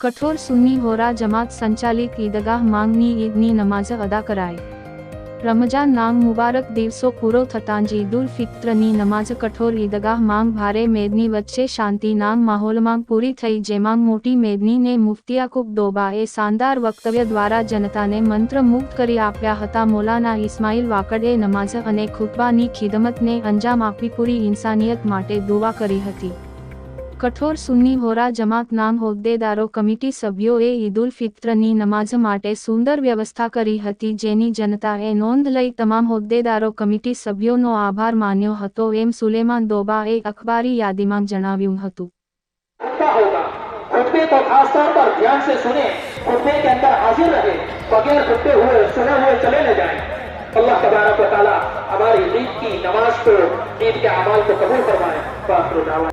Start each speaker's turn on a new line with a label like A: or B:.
A: કઠોર સુન્ની હોરા જમાત સંચાલિત ઈદગાહ માંગની ઈદની નમાઝ અદા કરાઈ. રમજાન નામ મુબારક દિવસો પૂરો થતાં જ ઈદુલ ફિત્રની નમાઝ કઠોર ઈદગાહ માંગ ભારે મેદની વચ્ચે શાંતિ નામ માહોલમાં પૂરી થઈ જેમાં મોટી મેદનીને મુફ્તી યાકુબ દોબાએ શાનદાર વક્તવ્ય દ્વારા જનતાને મંત્રમુગ્ધ કરી આપ્યા હતા. મોલાના ઇસ્માઇલ વાકડે નમાઝ અને ખુતબાની ખિદમતને અંજામ આપી પૂરી ઇન્સાનિયત માટે દુવા કરી હતી. કઠોર સુન્ની હોરા જમાત નામ હોદ્દેદારો કમિટી સભ્યોએ ઈદુલ ફિત્રની નમાઝ માટે સુંદર વ્યવસ્થા કરી હતી જેની જનતાએ નોંધ લઈ તમામ હોદ્દેદારો કમિટી સભ્યોનો આભાર માન્યો હતો એમ સુલેમાન દોબાએ અખબારી યાદીમાં જણાવ્યું હતું
B: खुतबा होगा खुतबे को खास तौर पर ध्यान से सुने खुतबे के अंदर हाजिर रहे बगैर खुतबे हुए सुने हुए चले न जाए अल्लाह तबारक व ताला हमारी ईद की नमाज को ईद के अमाल को कबूल फरमाए बाखिर दावा